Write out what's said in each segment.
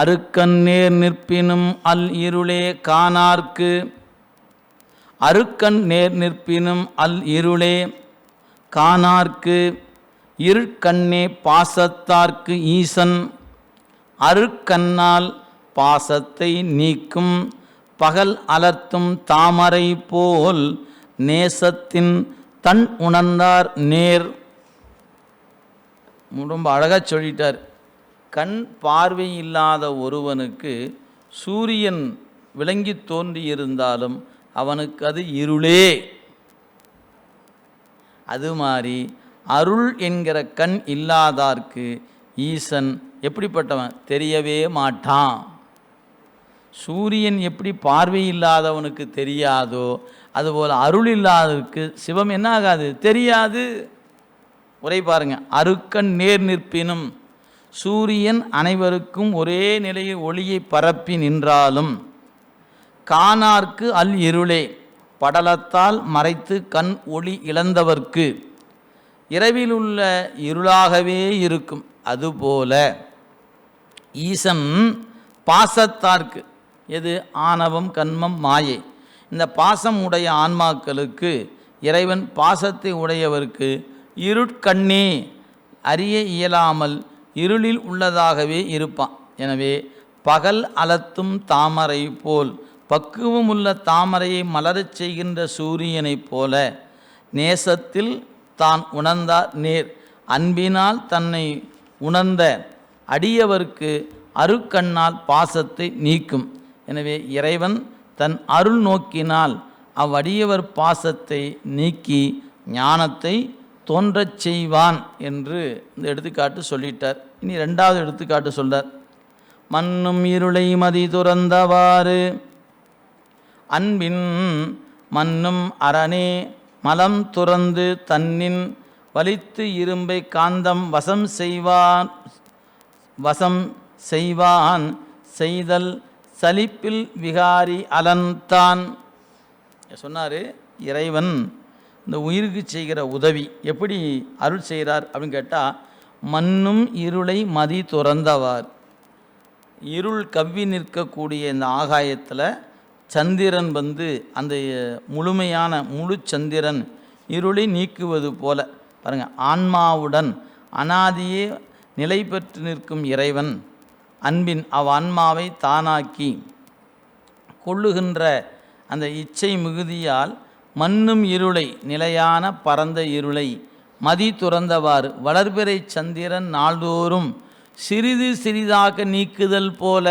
அருக்கண்ணேர் நிற்பினும் அல் இருளே காணார்க்கு. அருக்கண் நேர் நிற்பினும் அல் இருளே காணார்க்கு. இருட்கண்ணே பாசத்தார்க்கு ஈசன். அருக்கண்ணால் பாசத்தை நீக்கும். பகல் அலர்த்தும் தாமரை போல் நேசத்தின் தன் உணர்ந்தார் நேர். ரொம்ப அழகாக சொல்லிட்டார். கண் பார்வை இல்லாத ஒருவனுக்கு சூரியன் விளங்கி தோன்றியிருந்தாலும் அவனுக்கு அது இருளே. அது மாதிரி அருள் என்கிற கண் இல்லாதார்க்கு ஈசன் எப்படிப்பட்டவன்? தெரியவே மாட்டான். சூரியன் எப்படி பார்வை இல்லாதவனுக்கு தெரியாதோ அதுபோல் அருள் இல்லாதவருக்கு சிவம் என்ன ஆகாது தெரியாது. உரை பாருங்க. அருக்கண் நேர் நிற்பினும் சூரியன் அனைவருக்கும் ஒரே நிலையில் ஒளியை பரப்பி நின்றாலும் காணார்க்கு அல் இருளே படலத்தால் மறைத்து கண் ஒளி இழந்தவர்க்கு இரவிலுள்ள இருளாகவே இருக்கும். அதுபோல ஈசன் பாசத்தார்க்கு எது? ஆணவம் கண்மம் மாயை. இந்த பாசம் உடைய ஆன்மாக்களுக்கு இறைவன் பாசத்தை உடையவர்க்கு இருட்கண்ணே அறிய இயலாமல் இருளில் உள்ளதாகவே இருப்பான். எனவே பகல் அலத்தும் தாமரை போல் பக்குவமுள்ள தாமரையை மலரச் செய்கின்ற சூரியனைப் போல நேசத்தில் தான் உணர்ந்தார் நேர். அன்பினால் தன்னை உணர்ந்த அடியவர்க்கு அருக்கண்ணால் பாசத்தை நீக்கும். எனவே இறைவன் தன் அருள் நோக்கினால் அவ்வடியவர் பாசத்தை நீக்கி ஞானத்தை தோன்றச் செய்வான் என்று இந்த எடுத்துக்காட்டு சொல்லிட்டார். இனி ரெண்டாவது எடுத்துக்காட்டு சொல்றார். மண்ணும் இருளை மதி துறந்தவாறு அன்பின் மண்ணும் அரணே மலம் துறந்து தன்னின் வலித்து இரும்பை காந்தம் வசம் செய்வான் வசம் செய்வான் செய்தல் சலிப்பில் விகாரி அலன்தான். சொன்னார் இறைவன் இந்த உயிருக்கு செய்கிற உதவி எப்படி அருள் செய்கிறார் அப்படின்னு கேட்டால் மண்ணும் இருளை மதி துறந்தவார். இருள் கவ்வி நிற்கக்கூடிய இந்த ஆகாயத்தில் சந்திரன் வந்து அந்த முழுமையான முழு சந்திரன் இருளை நீக்குவது போல பாருங்கள் ஆன்மாவுடன் அனாதியே நிலை பெற்று நிற்கும் இறைவன் அன்பின் அவ் ஆன்மாவை தானாக்கி கொள்ளுகின்ற அந்த இச்சை மிகுதியால் மண்ணும் இருளை நிலையான பரந்த இருளை. மதி துறந்தவாறு வளர்பிறை சந்திரன் நாள்தோறும் சிறிது சிறிதாக நீக்குதல் போல.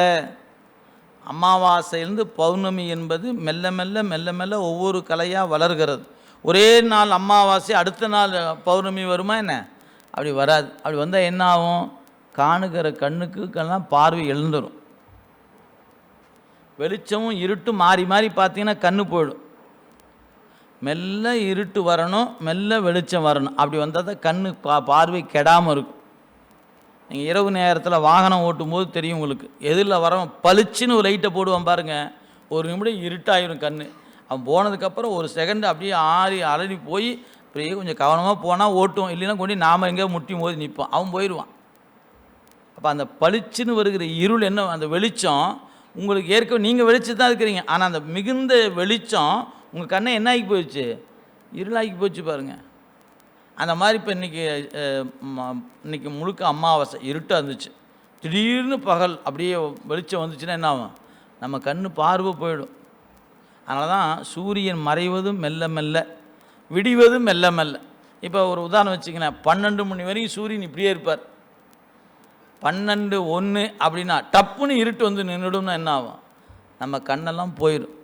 அமாவாசையிலிருந்து பௌர்ணமி என்பது மெல்ல மெல்ல மெல்ல மெல்ல ஒவ்வொரு கலையாக வளர்கிறது. ஒரே நாள் அமாவாசை அடுத்த நாள் பௌர்ணமி வருமா என்ன? அப்படி வராது. அப்படி வந்தால் என்ன ஆகும்? காணுகிற கண்ணுக்குக்கெல்லாம் பார்வை எழுந்துடும் வெளிச்சமும் இருட்டும் மாறி மாறி பார்த்தீங்கன்னா கண்ணு போயிடும். மெல்ல இருட்டு வரணும் மெல்ல வெளிச்சம் வரணும். அப்படி வந்தால் தான் கண்ணு பா பார்வை கெடாமல் இருக்கும். நீங்கள் இரவு நேரத்தில் வாகனம் ஓட்டும் போது தெரியும் உங்களுக்கு. எதிரில் வரவன் பளிச்சுன்னு ஒரு லைட்டை போடுவான் பாருங்கள் ஒரு நிமிடம் இருட்டாயிரும் கண் அவன் போனதுக்கப்புறம் ஒரு செகண்ட் அப்படியே ஆறி அலறி போய் அப்படியே கொஞ்சம் கவனமாக போனால் ஓட்டும். இல்லைன்னா கொண்டு நாம் எங்கேயோ முட்டி மோதி நிற்பான் அவன் போயிடுவான் அப்போ அந்த பளிச்சுன்னு வருகிற இருள் என்ன அந்த வெளிச்சம் உங்களுக்கு ஏற்கனவே நீங்கள் வெளிச்சு தான் இருக்கிறீங்க. ஆனால் அந்த மிகுந்த வெளிச்சம் உங்கள் கண்ணை என்ன ஆகி போயிடுச்சு? இருளாகி போச்சு பாருங்கள் அந்த மாதிரி இப்போ இன்றைக்கி இன்றைக்கி முழுக்க அமாவாசை இருட்டாக இருந்துச்சு. திடீர்னு பகல் அப்படியே வெளிச்சம் வந்துச்சுன்னா என்ன ஆகும்? நம்ம கண் பார்வை போயிடும். அதனால தான் சூரியன் மறைவதும் மெல்ல மெல்ல விடிவதும் மெல்ல மெல்ல. இப்போ ஒரு உதாரணம் வச்சுக்கினேன் பன்னெண்டு மணி வரைக்கும் சூரியன் இப்படியே இருப்பார். பன்னெண்டு ஒன்று அப்படின்னா டப்புன்னு இருட்டு வந்து நின்றுடும்னா என்ன ஆகும்? நம்ம கண்ணெல்லாம் போயிடும்.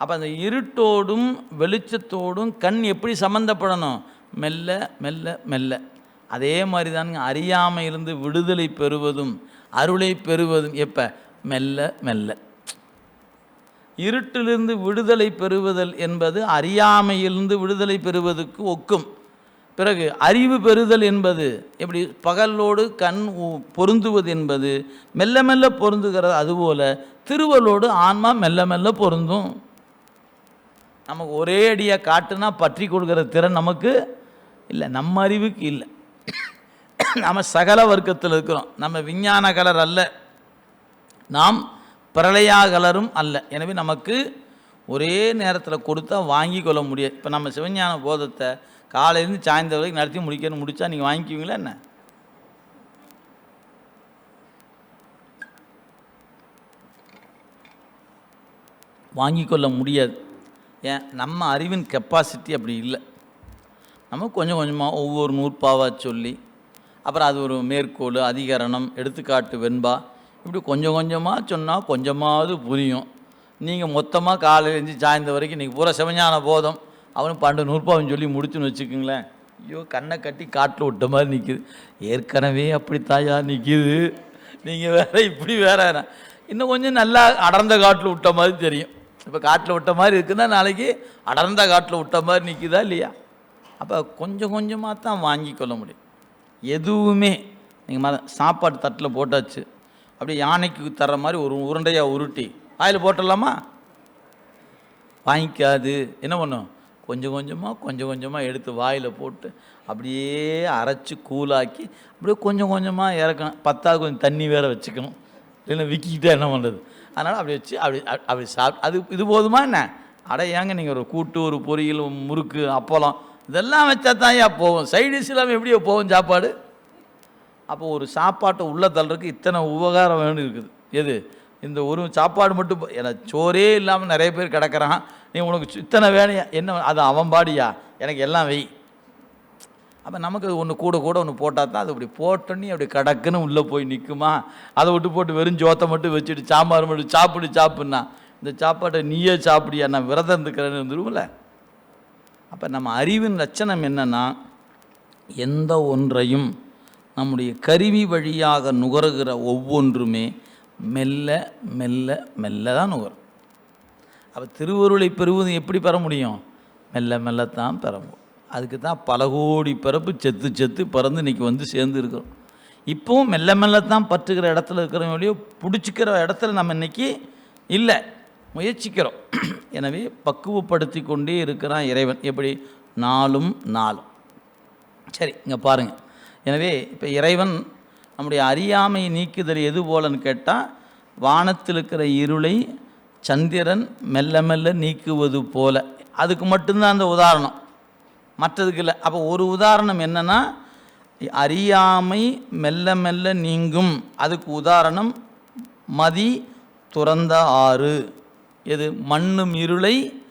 அப்போ அந்த இருட்டோடும் வெளிச்சத்தோடும் கண் எப்படி சம்மந்தப்படணும் மெல்ல மெல்ல மெல்ல. அதே மாதிரி தானுங்க அறியாமையிலிருந்து விடுதலை பெறுவதும் அருளை பெறுவதும் எப்போ? மெல்ல மெல்ல. இருட்டிலிருந்து விடுதலை பெறுவதல் என்பது அறியாமையிலிருந்து விடுதலை பெறுவதற்கு ஒக்கும். பிறகு அறிவு பெறுதல் என்பது எப்படி? பகலோடு கண் உ- பொருந்துவது என்பது மெல்ல மெல்ல பொருந்துகிறது அதுபோல் திருவலோடு ஆன்மா மெல்ல மெல்ல பொருந்தும். நமக்கு ஒரே அடியாக காட்டுனா பற்றி கொடுக்குற திறன் நமக்கு இல்லை. நம்ம அறிவுக்கு இல்லை. நம்ம சகல வர்க்கத்தில் இருக்கிறோம். நம்ம விஞ்ஞான கலர் அல்ல. நாம் பிரளயா கலரும் அல்ல. எனவே நமக்கு ஒரே நேரத்தில் கொடுத்தா வாங்கி கொள்ள முடியாது. இப்போ நம்ம சிவஞான போதத்தை காலையிலேருந்து சாயந்தரம் வரைக்கும் நடத்தி முடிக்கணும் முடித்தா நீங்கள் வாங்கிக்குவீங்களா என்ன? வாங்கி கொள்ள முடியாது. ஏன்? நம்ம அறிவின் கெப்பாசிட்டி அப்படி இல்லை. நம்ம கொஞ்சம் கொஞ்சமாக ஒவ்வொரு நூற்பாவாக சொல்லி அப்புறம் அது ஒரு மேற்கோள் அதிகரணம் எடுத்துக்காட்டு வெண்பா இப்படி கொஞ்சம் கொஞ்சமாக சொன்னால் கொஞ்சமாவது புரியும். நீங்கள் மொத்தமாக காலையில் எழுந்து சாய்ந்த வரைக்கும் இன்றைக்கி பூரா சிவஞான போதம். அவனும் பன்னெண்டு நூற்பாவும் சொல்லி முடிச்சுன்னு வச்சுக்கோங்களேன். ஐயோ கண்ணை கட்டி காட்டில் விட்ட மாதிரி நிற்கிது ஏற்கனவே அப்படி தாயா நிற்கிது நீங்கள் வேறு இப்படி வேற இன்னும் கொஞ்சம் நல்லா அடர்ந்த காட்டில் விட்ட மாதிரி தெரியும். இப்போ காட்டில் விட்ட மாதிரி இருக்குன்னா நாளைக்கு அடர்ந்த காட்டில் விட்ட மாதிரி நிற்குதா இல்லையா? அப்போ கொஞ்சம் கொஞ்சமாக தான் வாங்கிக்கொள்ள முடியும். எதுவுமே நீங்கள் மத சாப்பாடு தட்டில் போட்டாச்சு அப்படியே யானைக்கு தர்ற மாதிரி ஒரு உருண்டையாக உருட்டி வாயில் போட்டுடலாமா? வாங்கிக்காது. என்ன பண்ணும்? கொஞ்சம் கொஞ்சமாக கொஞ்சம் கொஞ்சமாக எடுத்து வாயில் போட்டு அப்படியே அரைச்சி கூலாக்கி அப்படியே கொஞ்சம் கொஞ்சமாக இறக்கணும். பத்தாவது கொஞ்சம் தண்ணி வேற வச்சுக்கணும். இல்லைன்னா விக்கிக்கிட்டே என்ன பண்ணுறது அதனால் அப்படி வச்சு அப்படி அப்படி- சாப்பிட் அது இது போதுமா என்ன? அட ஏங்க நீங்கள் ஒரு கூட்டு ஒரு பொரியல் முறுக்கு அப்பளம் இதெல்லாம் வச்சா தான் போகும். சைடிஷ் இல்லாமல் எப்படியோ போகும் சாப்பாடு. அப்போ ஒரு சாப்பாட்டை உள்ள தள்ளுறதுக்கு இத்தனை உபகாரம் வேணும் இருக்குது. எது? இந்த ஒரு சாப்பாடு மட்டும் எனக்கு சோறே இல்லாமல் நிறைய பேர் கிடக்கிறான். நீ உனக்கு சு- இத்தனை வேணையா என்ன அது அவன் பாடியா? எனக்கு எல்லாம் வெய் அப்போ நமக்கு ஒன்று கூட கூட ஒன்று போட்டால் தான் அது அப்படி போட்டோன்னே அப்படி கடக்குன்னு உள்ளே போய் நிற்குமா அதை விட்டு போட்டு வெறும் ஜோத்தை மட்டும் வச்சுட்டு சாம்பார் மட்டும் சாப்பிடு சாப்பிட்னா இந்த சாப்பாட்டை நீயே சாப்பிடியா நான் விரதம் இருந்துக்கிறேன்னு வந்துருவோம்ல அப்போ நம்ம அறிவின் லட்சணம் என்னன்னா எந்த ஒன்றையும் நம்முடைய கருவி வழியாக நுகருகிற ஒவ்வொன்றுமே மெல்ல மெல்ல மெல்ல தான் நுகரும். அப்போ திருவருளை பெறுவது எப்படி பெற முடியும்? மெல்ல மெல்லத்தான் பெற முடியும். அதுக்கு தான் பல கோடி பிறப்பு செத்து செத்து பிறந்து இன்னைக்கு வந்து சேர்ந்து இருக்கிறோம் இப்போவும் மெல்ல மெல்ல தான் பற்றுகிற இடத்துல இருக்கிறவங்களையோ பிடிச்சிக்கிற இடத்துல நம்ம இன்னைக்கு இல்லை. முயற்சிக்கிறோம். எனவே பக்குவப்படுத்தி கொண்டே இருக்கிறான் இறைவன். எப்படி? நாளும் நாளும். சரி இங்கே பாருங்கள் எனவே இப்போ இறைவன் நம்முடைய அறியாமை நீக்குதல் எது போலன்னு கேட்டால் வானத்தில் இருக்கிற இருளை சந்திரன் மெல்ல மெல்ல நீக்குவது போல. அதுக்கு மட்டும்தான் அந்த உதாரணம். மற்றதுக்கு இல்லை. அப்போ ஒரு உதாரணம் என்னென்னா அறியாமை மெல்ல மெல்ல நீங்கும். அதுக்கு உதாரணம் மதி துறந்த ஆறு. எது? மண்ணும் இருளை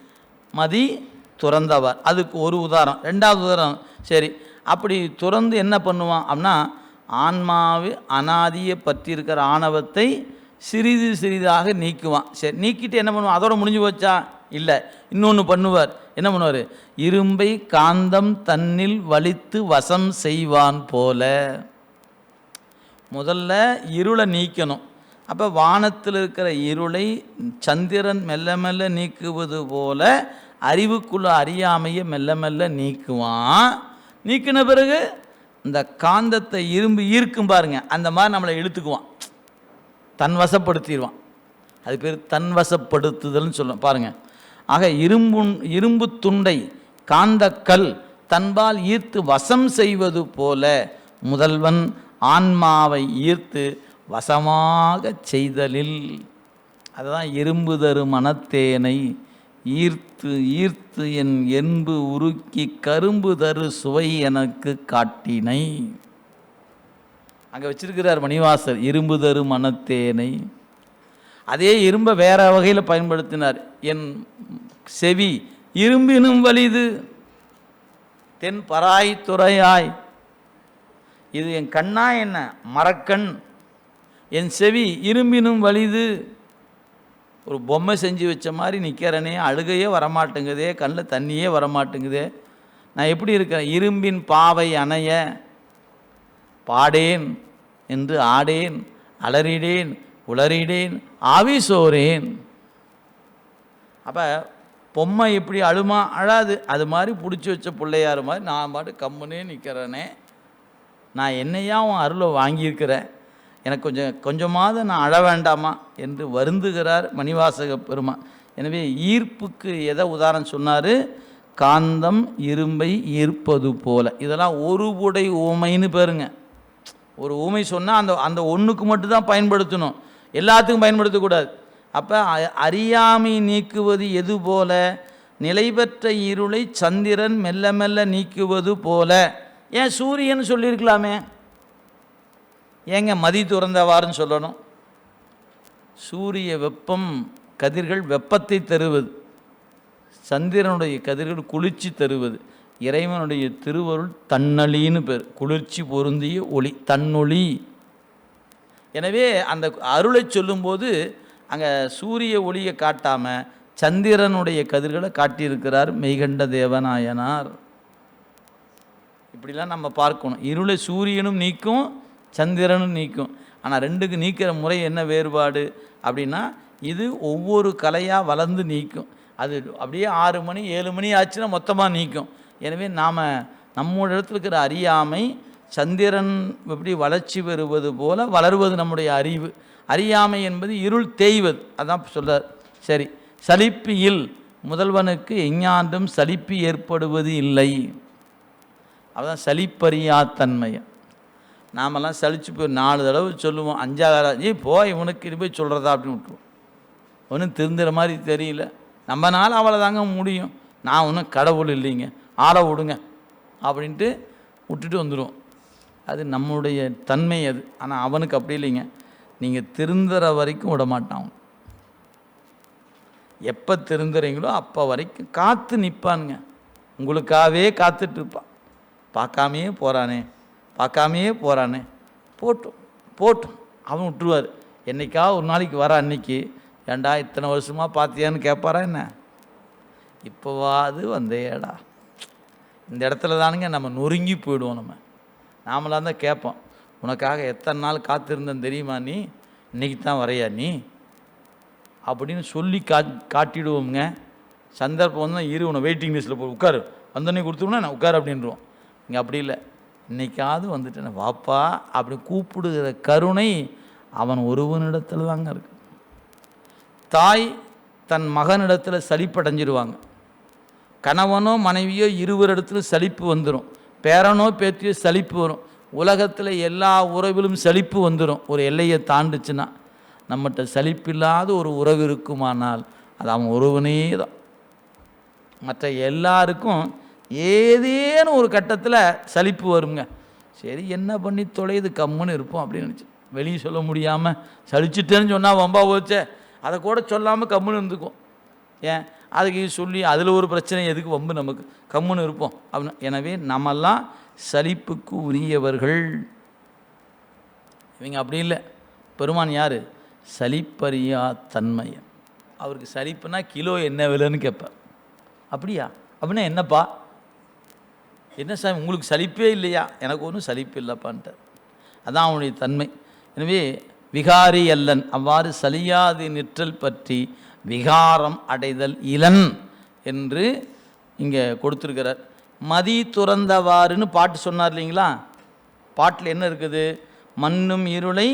மதி துறந்தவர். அதுக்கு ஒரு உதாரணம். ரெண்டாவது உதாரணம் சரி. அப்படி துறந்து என்ன பண்ணுவான் அப்படின்னா ஆன்மாவு அனாதியை பற்றி இருக்கிற ஆணவத்தை சிறிது சிறிதாக நீக்குவான். சரி நீக்கிட்டு என்ன பண்ணுவான்? அதோட முடிஞ்சு போச்சா? இல்லை. இன்னொன்று பண்ணுவார். என்ன பண்ணுவார்? இரும்பை காந்தம் தன்னில் வலித்து வசம் செய்வான் போல. முதல்ல இருளை நீக்கணும். அப்போ வானத்தில் இருக்கிற இருளை சந்திரன் மெல்ல மெல்ல நீக்குவது போல அறிவுக்குள்ள அறியாமையை மெல்ல மெல்ல நீக்குவான். நீக்கின பிறகு இந்த காந்தத்தை இரும்பு ஈர்க்கும் பாருங்க அந்த மாதிரி நம்மளை இழுத்துக்குவான். தன் வசப்படுத்திடுவான் அது பேர் தன் வசப்படுத்துதல்னு சொல்லுவோம். பாருங்க ஆக இரும்பு இரும்பு துண்டை காந்தக்கல் தன்பால் ஈர்த்து வசம் செய்வது போல முதல்வன் ஆன்மாவை ஈர்த்து வசமாக செய்தலில். அதுதான் இரும்பு தரு மனத்தேனை ஈர்த்து ஈர்த்து என் என்பு உருக்கி கரும்பு தரு சுவை எனக்கு காட்டினை. அங்கே வச்சிருக்கிறார் மணிவாசர் இரும்பு தரு மனத்தேனை அதே இரும்பை வேறு வகையில் பயன்படுத்தினார். என் செவி இரும்பினும் வலிது தென் பராய் துறையாய். இது என் கண்ணா என்ன? மரக்கண். என் செவி இரும்பினும் வலிது. ஒரு பொம்மை செஞ்சு வச்ச மாதிரி நிற்கிறனே அழுகையே வரமாட்டேங்குதே கண்ணில் தண்ணியே வரமாட்டேங்குதே. நான் எப்படி இருக்கிறேன் இரும்பின் பாவை அணைய. பாடேன் என்று ஆடேன் அலறிடேன். உளறிடேன் ஆவி சோறேன். அப்போ பொம்மை எப்படி அழுமா அழாது. அது மாதிரி பிடிச்சி வச்ச பிள்ளையார் மாதிரி நான் பாட்டு கம்முனே நிற்கிறேனே நான் என்னையா உன் அருளை வாங்கியிருக்கிறேன்? எனக்கு கொஞ்சம் கொஞ்சமாவது நான் அழ வேண்டாமா? என்று வருந்துகிறார் மணிவாசக பெருமா எனவே ஈர்ப்புக்கு எதை உதாரணம் சொன்னார்? காந்தம் இரும்பை ஈர்ப்பது போல. இதெல்லாம் ஒரு உடை ஊமைன்னு பேருங்க. ஒரு ஊமை சொன்னால் அந்த அந்த ஒன்றுக்கு மட்டும்தான் பயன்படுத்தணும். எல்லாத்துக்கும் பயன்படுத்தக்கூடாது. அப்போ அறியாமை நீக்குவது எது போல? நிலைபெற்ற இருளை சந்திரன் மெல்ல மெல்ல நீக்குவது போல. ஏன் சூரியன் சொல்லியிருக்கலாமே? ஏங்க மதி துறந்தவாறுன்னு சொல்லணும்? சூரிய வெப்பம் கதிர்கள் வெப்பத்தை தருவது. சந்திரனுடைய கதிர்கள் குளிர்ச்சி தருவது. இறைவனுடைய திருவருள் தன்னொளின்னு பேர். குளிர்ச்சி பொருந்திய ஒளி தன்னொளி. எனவே அந்த அருளை சொல்லும்போது அங்கே சூரிய ஒளியை காட்டாமல் சந்திரனுடைய கதிர்களை காட்டியிருக்கிறார் மெய்கண்ட தேவநாயனார். இப்படிலாம் நம்ம பார்க்கணும். இருளை சூரியனும் நீக்கும் சந்திரனும் நீக்கும். ஆனால் ரெண்டுக்கு நீக்கிற முறை என்ன வேறுபாடு அப்படின்னா இது ஒவ்வொரு கலையாக வளர்ந்து நீக்கும். அது அப்படியே ஆறு மணி ஏழு மணி ஆச்சுன்னா மொத்தமாக நீக்கும். எனவே நாம் நம்மோட இடத்துல இருக்கிற அறியாமை சந்திரன் எப்படி வளர்ச்சி பெறுவது போல வளர்வது நம்முடைய அறிவு. அறியாமை என்பது இருள் தேய்வது. அதான் சொல்கிறார் சரி சலிப்பியில் முதல்வனுக்கு எஞ்ஞாண்டும் சலிப்பு ஏற்படுவது இல்லை. அதான் சலிப்பறியாத்தன்மையை நாமெல்லாம் சலிச்சு போய் நாலு தடவை சொல்லுவோம். அஞ்சாவது ஏ போய் இவனுக்கு இது போய் சொல்கிறதா அப்படின்னு விட்டுருவோம். ஒன்றும் திருந்துற மாதிரி தெரியல. நம்மனால அவளை தாங்க முடியும். நான் ஒன்றும் கடவுள் இல்லைங்க. ஆளை விடுங்க. அப்படின்ட்டு விட்டுட்டு வந்துடுவோம் அது நம்முடைய தன்மை அது. ஆனால் அவனுக்கு அப்படி இல்லைங்க. நீங்கள் திருந்துற வரைக்கும் விட மாட்டான் எப்போ திருந்துறீங்களோ அப்போ வரைக்கும் காத்து நிற்பானுங்க உங்களுக்காகவே காத்துட்டு இருப்பான். பார்க்காமையே போகிறானே பார்க்காமையே போகிறானே போட்டும். போட்டும். அவன் விட்டுருவார். என்றைக்கா ஒரு நாளைக்கு வர அன்னைக்கு? ஏண்டா இத்தனை வருஷமாக பார்த்தியான்னு கேட்பாரா என்ன? இப்போவாது வந்தேடா. இந்த இடத்துல தானுங்க நம்ம நொறுங்கி போயிடுவோம் நம்ம. நாமளாக தான் கேட்போம். உனக்காக எத்தனை நாள் காத்திருந்தேன் தெரியுமா நீ? இன்னைக்கு தான் வரையா நீ? அப்படின்னு சொல்லி கா காட்டிடுவோங்க சந்தர்ப்பம் வந்து இரு உன்னை வெயிட்டிங் லிஸ்ட்டில் போய் உட்காரு. வந்தோடனே கொடுத்துருவோம்னா நான் உட்காரு அப்படின்றோம் இங்கே அப்படி இல்லை. இன்னைக்காவது வந்துட்டேன். வாப்பா அப்படி கூப்பிடுகிற கருணை அவன் ஒருவனிடத்தில் தாங்க இருக்கு. தாய் தன் மகனிடத்தில் சலிப்படைஞ்சிருவாங்க. கணவனோ மனைவியோ இருவரிடத்துல சலிப்பு வந்துடும் பேரனோ பேத்தியோ சலிப்பு வரும். உலகத்தில் எல்லா உறவிலும் சலிப்பு வந்துடும் ஒரு எல்லையை தாண்டுச்சுன்னா நம்மகிட்ட சலிப்பில்லாத ஒரு உறவு இருக்குமானால் அது அவன் உறவுனே தான். மற்ற எல்லாருக்கும் ஏதேனும் ஒரு கட்டத்தில் சலிப்பு வருங்க. சரி என்ன பண்ணி தொலையுது? கம்முன்னு இருப்போம் அப்படின்னு நினச்சி. வெளியே சொல்ல முடியாமல் சலிச்சிட்டேன்னு சொன்னால் வம்பா போச்சே. அதை கூட சொல்லாமல் கம்முன்னு இருந்துக்கும் ஏன்? அதுக்கு சொல்லி அதில் ஒரு பிரச்சனை எதுக்கு வம்பு நமக்கு? கம்முன்னு இருப்போம். அப்படின்னு எனவே நம்மெல்லாம் சலிப்புக்கு உரியவர்கள். இவங்க அப்படி இல்லை. பெருமான் யார்? சலிப்பறியா தன்மையன் அவருக்கு சலிப்புனா கிலோ என்ன விலைன்னு கேட்பார். அப்படியா? அப்படின்னா என்னப்பா? என்ன சாமி உங்களுக்கு சலிப்பே இல்லையா? எனக்கு ஒன்றும் சலிப்பு இல்லைப்பான்ட்டார். அதான் அவனுடைய தன்மை. எனவே விகாரி அல்லன் அவ்வாறு சலியாது நிற்றல் பற்றி விகாரம் அடைதல் இளன் என்று இங்கே கொடுத்துருக்கிறார். மதி துறந்தவாறுன்னு பாட்டு சொன்னார் இல்லைங்களா? பாட்டில் என்ன இருக்குது? மண்ணும் இருளை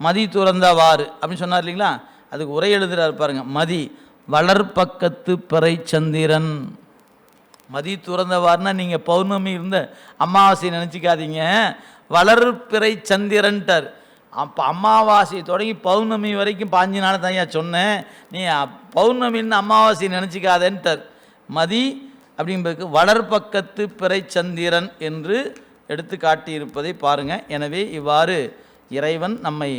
மதி துறந்தவாறு அப்படின்னு சொன்னார் இல்லைங்களா? அதுக்கு உரை எழுதுகிறார் பாருங்கள் மதி வளர்பக்கத்து பிறை சந்திரன் மதி துறந்தவார்னா நீங்கள் பௌர்ணமி இருந்த அமாவாசை நினச்சிக்காதீங்க. வளர்பிறை சந்திரன்ட்டார். அப்போ அமாவாசை தொடங்கி பௌர்ணமி வரைக்கும் பாஞ்சு நாள் தனியாக சொன்னேன். நீ பௌர்ணமின்னு அமாவாசை நினச்சிக்காதேன்ட்டார். மதி அப்படின்பதுக்கு வளர்பக்கத்து பிறைச்சந்திரன் என்று எடுத்து காட்டியிருப்பதை பாருங்கள் எனவே இவ்வாறு இறைவன் நம்மை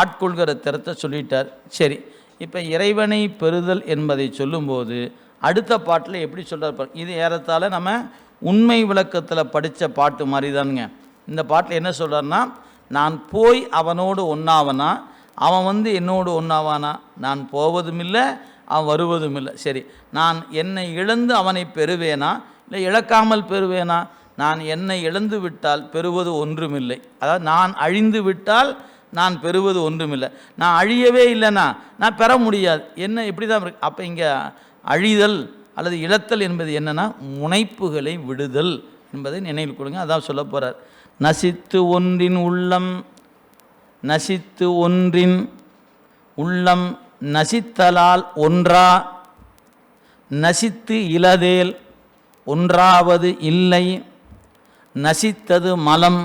ஆட்கொள்கிற திறத்தை சொல்லிட்டார். சரி இப்போ இறைவனை பெறுதல் என்பதை சொல்லும்போது அடுத்த பாட்டில் எப்படி சொல்கிறார் இது ஏறத்தாழ நம்ம உண்மை விளக்கத்தில் படித்த பாட்டு மாதிரி தானுங்க இந்த பாட்டில் என்ன சொல்கிறாருன்னா நான் போய் அவனோடு ஒன்றாவனா அவன் வந்து என்னோடு ஒன்றாவானா நான் போவதும் இல்லை அவன் வருவதும் இல்லை சரி நான் என்னை இழந்து அவனை பெறுவேனா? இல்லை இழக்காமல் பெறுவேனா? நான் என்னை இழந்து விட்டால் பெறுவது ஒன்றுமில்லை. அதாவது நான் அழிந்து விட்டால் நான் பெறுவது ஒன்றுமில்லை. நான் அழியவே இல்லைன்னா நான் பெற முடியாது. என்ன இப்படி தான் இருக்கு. அப்போ இங்கே அழிதல் அல்லது இழத்தல் என்பது என்னென்னா முனைப்புகளை விடுதல் என்பதை நினைவில் கொடுங்க அதான் சொல்ல போகிறார் நசித்து ஒன்றின் உள்ளம் நசித்து ஒன்றின் உள்ளம் நசித்தலால் ஒன்றா நசித்து இலதேல் ஒன்றாவது இல்லை நசித்தது மலம்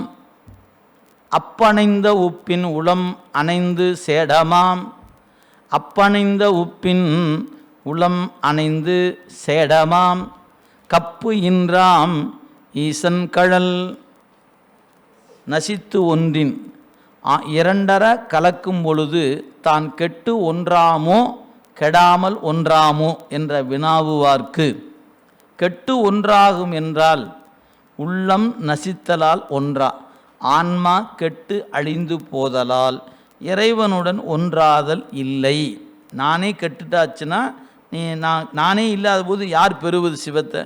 அப்பணைந்த உப்பின் உளம் அணைந்து சேடமாம் அப்பணைந்த உப்பின் உளம் அணைந்து சேடமாம் கப்பு இன்றாம் ஈசன் கழல். நசித்து ஒன்றின் ஆ- இரண்டர கலக்கும் பொழுது தான் கெட்டு ஒன்றாமோ கெடாமல் ஒன்றாமோ என்ற வினாவுவார்க்கு கெட்டு ஒன்றாகும் என்றால் உள்ளம் நசித்தலால் ஒன்றா ஆன்மா கெட்டு அழிந்து போதலால் இறைவனுடன் ஒன்றாதல் இல்லை. நானே கெட்டுட்டாச்சுன்னா நீ நான் நானே இல்லாத போது யார் பெறுவது சிவத்தை?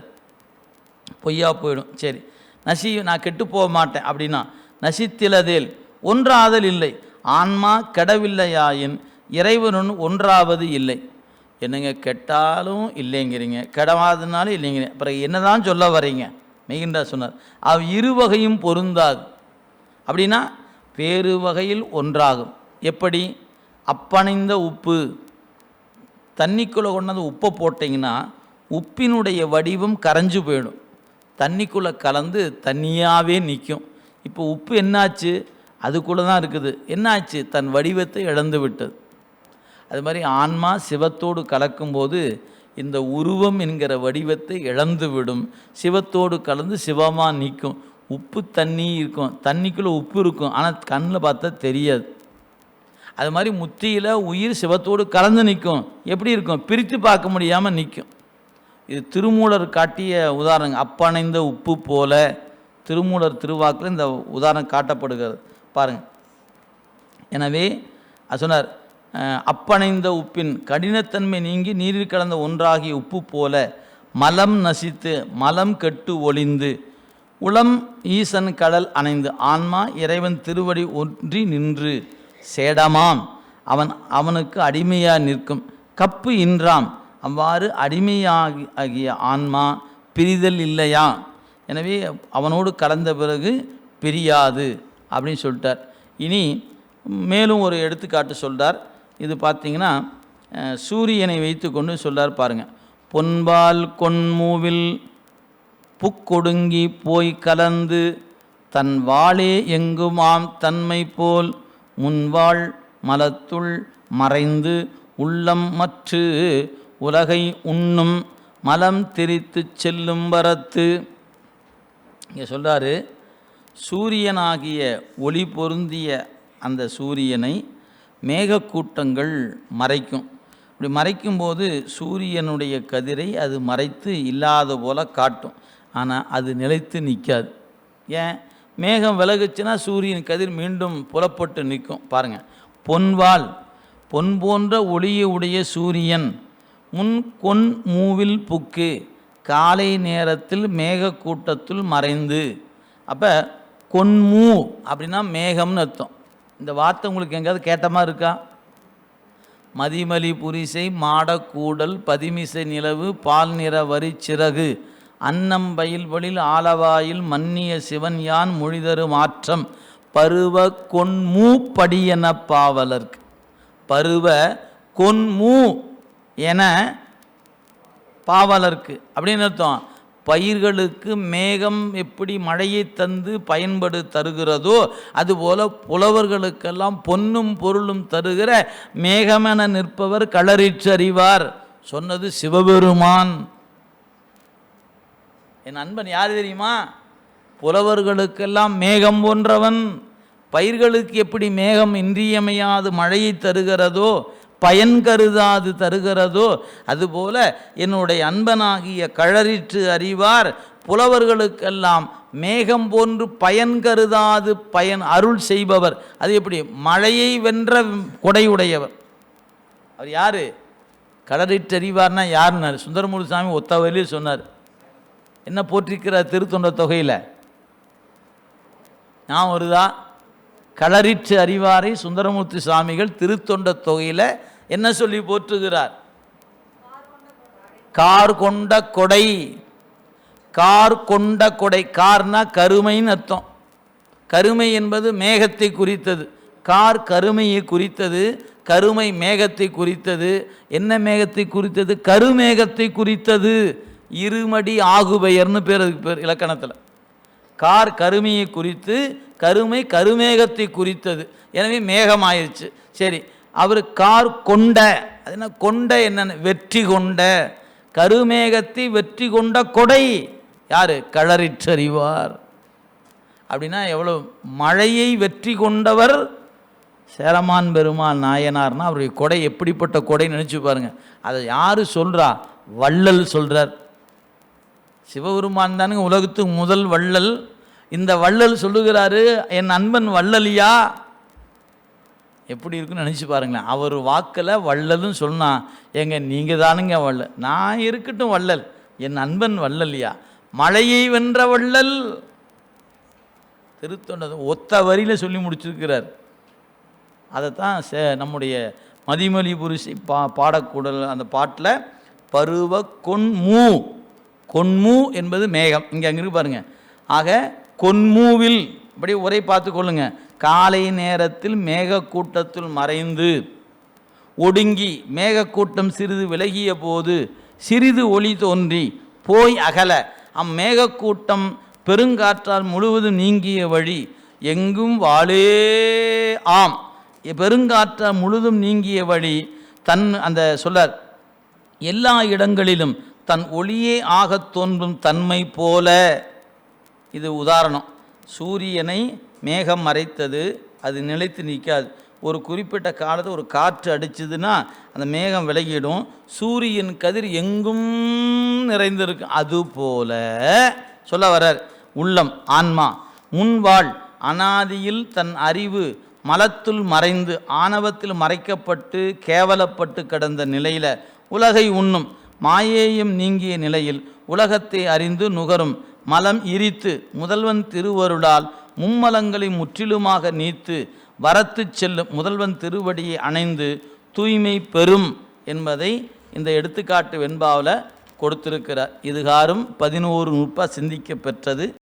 பொய்யா போயிடும். சரி நசி நான் கெட்டு போக மாட்டேன் அப்படின்னா நசித்திலதேல் ஒன்றாதல் இல்லை. ஆன்மா கெடவில்லையாயின் இறைவனு ஒன்றாவது இல்லை. என்னங்க கெட்டாலும் இல்லைங்கிறீங்க கெடாதனாலும் இல்லைங்கிறீங்க. பிறகு என்னதான் சொல்ல வர்றீங்க மெய்கின்றா சொன்னார். அவ் இரு வகையும் பொருந்தாது. அப்படின்னா வேறு வகையில் ஒன்றாகும். எப்படி? அப்பணைந்த உப்பு. தண்ணிக்குள்ளே கொண்டாந்து உப்பை போட்டிங்கன்னா உப்பினுடைய வடிவம் கரைஞ்சு போயிடும். தண்ணிக்குள்ளே கலந்து தண்ணியாகவே நிற்கும். இப்போ உப்பு என்னாச்சு? அதுக்குள்ளே தான் இருக்குது. என்னாச்சு? தன் வடிவத்தை இழந்து விட்டது. அது மாதிரி ஆன்மா சிவத்தோடு கலக்கும்போது இந்த உருவம் என்கிற வடிவத்தை இழந்து விடும். சிவத்தோடு கலந்து சிவமாக நிற்கும். உப்பு தண்ணி இருக்கும். தண்ணிக்குள்ளே உப்பு இருக்கும். ஆனால் கண்ணில் பார்த்தா தெரியாது. அது மாதிரி முத்தியில் உயிர் சிவத்தோடு கலந்து நிற்கும். எப்படி இருக்கும்? பிரித்து பார்க்க முடியாமல் நிற்கும். இது திருமூலர் காட்டிய உதாரணங்க. அப்பணைந்த உப்பு போல திருமூலர் திருவாக்கில் இந்த உதாரணம் காட்டப்படுகிறது. பாருங்கள் எனவே சொன்னார் அப்பணைந்த உப்பின் கடினத்தன்மை நீங்கி நீரில் கலந்த ஒன்றாகிய உப்பு போல மலம் நசித்து மலம் கெட்டு ஒளிந்து உளம் ஈசன் கடல் அணைந்து ஆன்மா இறைவன் திருவடி ஒன்றி நின்று சேடமாம். அவன் அவனுக்கு அடிமையாக நிற்கும். கப்பு இன்றாம். அவ்வாறு அடிமையாகி ஆகிய ஆன்மா பிரிதல் இல்லையா? எனவே அவனோடு கலந்த பிறகு பிரியாது அப்படின்னு சொல்லிட்டார். இனி மேலும் ஒரு எடுத்துக்காட்டு சொல்கிறார் இது பார்த்தீங்கன்னா சூரியனை சூரியனை வைத்துக்கொண்டு சொல்கிறார் பாருங்க. பொன்பால் கொன்மூவில் புக்கொடுங்கி போய் கலந்து தன் வாளே எங்குமாம் தன்மை போல் முன்வாள் மலத்துள் மறைந்து உள்ளம் மற்று உலகை உண்ணும் மலம் திரித்து செல்லும் வரத்து இங்கே சொல்கிறாரு சூரியனாகிய ஒளி பொருந்திய அந்த சூரியனை மேகக்கூட்டங்கள் மறைக்கும். இப்படி மறைக்கும்போது சூரியனுடைய கதிரை அது மறைத்து இல்லாத போல காட்டும். ஆனால் அது நிலைத்து நிற்காது ஏன்? மேகம் விலகுச்சுன்னா சூரியன் கதிர் மீண்டும் புலப்பட்டு நிற்கும். பாருங்கள் பொன்வாள் பொன் போன்ற ஒளியை உடைய சூரியன் முன் கொன் மூவில் புக்கு. காலை நேரத்தில் மேகக்கூட்டத்துள் மறைந்து. அப்போ கொன்மூ அப்படின்னா மேகம்னு அர்த்தம். இந்த வார்த்தை உங்களுக்கு எங்கேயாவது கேட்ட மாதிரி இருக்கா? மதிமலி புரிசை மாடக்கூடல் பதிமிசை நிலவு பால் நிற வரி சிறகு அன்னம் பயில்வழில் ஆலவாயில் மன்னிய சிவன் யான் மொழிதரு மாற்றம் பருவ கொன்மூ படியன பாவலர்க்கு பருவ கொன்மூ என பாவலர்க்கு. அப்படின்னு அர்த்தம். பயிர்களுக்கு மேகம் எப்படி மழையை தந்து பயன்படு தருகிறதோ அதுபோல புலவர்களுக்கெல்லாம் பொன்னும் பொருளும் தருகிற மேகமென நிற்பவர் களறிச்சறிவார் சொன்னது சிவபெருமான். என் அன்பன் யார் தெரியுமா? புலவர்களுக்கெல்லாம் மேகம் போன்றவன். பயிர்களுக்கு எப்படி மேகம் இன்றியமையாது மழையை தருகிறதோ பயன் கருதாது தருகிறதோ அதுபோல என்னுடைய அன்பனாகிய கழறிற்று அறிவார். புலவர்களுக்கெல்லாம் மேகம் போன்று பயன் கருதாது பயன் அருள் செய்பவர். அது எப்படி? மழையை வென்ற கொடையுடையவர். அவர் யார்? கடலிட்டு அறிவார்னா யாருன்னார் சுந்தரமூர்த்தி சாமி ஒத்த வழியில் சொன்னார். என்ன போற்றிருக்கிறார் திருத்தொண்ட தொகையில்? நான் வருதா களறிற்று அறிவாரை சுந்தரமூர்த்தி சுவாமிகள் திருத்தொண்ட தொகையில் என்ன சொல்லி போற்றுகிறார்? கார் கொண்ட கொடை. கார் கொண்ட கொடை. கார்னா கருமைன்னு அர்த்தம். கருமை என்பது மேகத்தை குறித்தது. கார் கருமையை குறித்தது கருமை மேகத்தை குறித்தது. என்ன மேகத்தை குறித்தது? கருமேகத்தை குறித்தது. இருமடி ஆகுபெயர்னு பேர் அதுக்கு பேர் இலக்கணத்தில். கார் கருமையை குறித்து கருமை கருமேகத்தை குறித்தது. எனவே மேகமாயிருச்சு. சரி அவர் கார் கொண்ட அது என்ன கொண்ட என்னென்ன வெற்றி கொண்ட கருமேகத்தை வெற்றி கொண்ட கொடை. யார்? கழறிச்சறிவார் அப்படின்னா எவ்வளோ மழையை வெற்றி கொண்டவர் சேரமான் பெருமாள் நாயனார்னா அவருடைய கொடை எப்படிப்பட்ட கொடை நினச்சி பாருங்கள் அதை யார் சொல்கிறா வள்ளல் சொல்கிறார் சிவபெருமான் தானுங்க உலகத்துக்கு முதல் வள்ளல். இந்த வள்ளல் சொல்லுகிறாரு என் அன்பன் வள்ளலியா? எப்படி இருக்குன்னு நினச்சி பாருங்களேன். அவர் வாக்கில் வள்ளல்னு சொன்னால் ஏங்க நீங்கள் தானுங்க வள்ளல். நான் இருக்கட்டும் வள்ளல். என் அன்பன் வள்ளலியா? மழையை வென்ற வள்ளல். திருத்தொண்டது ஒத்த வரியில் சொல்லி முடிச்சிருக்கிறார். அதைத்தான் சே நம்முடைய மதிமொழி புரிசி பா பாடக்கூடல் அந்த பாட்டில் பருவ கொன்மூ. கொன்மூ என்பது மேகம். இங்கே அங்கே இருக்கு பாருங்கள் ஆக கொன்மூவில் அப்படியே உரை பார்த்து காலை நேரத்தில் மேகக்கூட்டத்தில் மறைந்து ஒடுங்கி மேகக்கூட்டம் சிறிது விலகிய போது சிறிது ஒளி தோன்றி போய் அகல. அம்மேகக்கூட்டம் பெருங்காற்றால் முழுவதும் நீங்கிய வழி எங்கும் வாளே ஆம். பெருங்காற்றால் முழுதும் நீங்கிய வழி தன் அந்த சொல்லர் எல்லா இடங்களிலும் தன் ஒளியே ஆகத் தோன்றும் தன்மை போல. இது உதாரணம். சூரியனை மேகம் மறைத்தது அது நிலைத்து நிற்காது. ஒரு குறிப்பிட்ட காலத்தில் ஒரு காற்று அடிச்சதுன்னா அந்த மேகம் விலகிடும். சூரியன் கதிர் எங்கும் நிறைந்திருக்கும் அதுபோல சொல்ல வர்றார் உள்ளம் ஆன்மா. முன்வாள் அனாதியில் தன் அறிவு மலத்துள் மறைந்து ஆணவத்தில் மறைக்கப்பட்டு கேவலப்பட்டு கிடந்த நிலையில் உலகை உண்ணும். மாயேயம் நீங்கிய நிலையில் உலகத்தை அறிந்து நுகரும். மலம் இரித்து முதல்வன் திருவருளால் மும்மலங்களை முற்றிலுமாக நீத்து வரத்து செல்லும் முதல்வன் திருவடியை அணைந்து தூய்மை பெறும் என்பதை இந்த எடுத்துக்காட்டு வெண்பாவில் கொடுத்திருக்கிறார். இதுகாரும் பதினோரு நுட்ப சிந்திக்க பெற்றது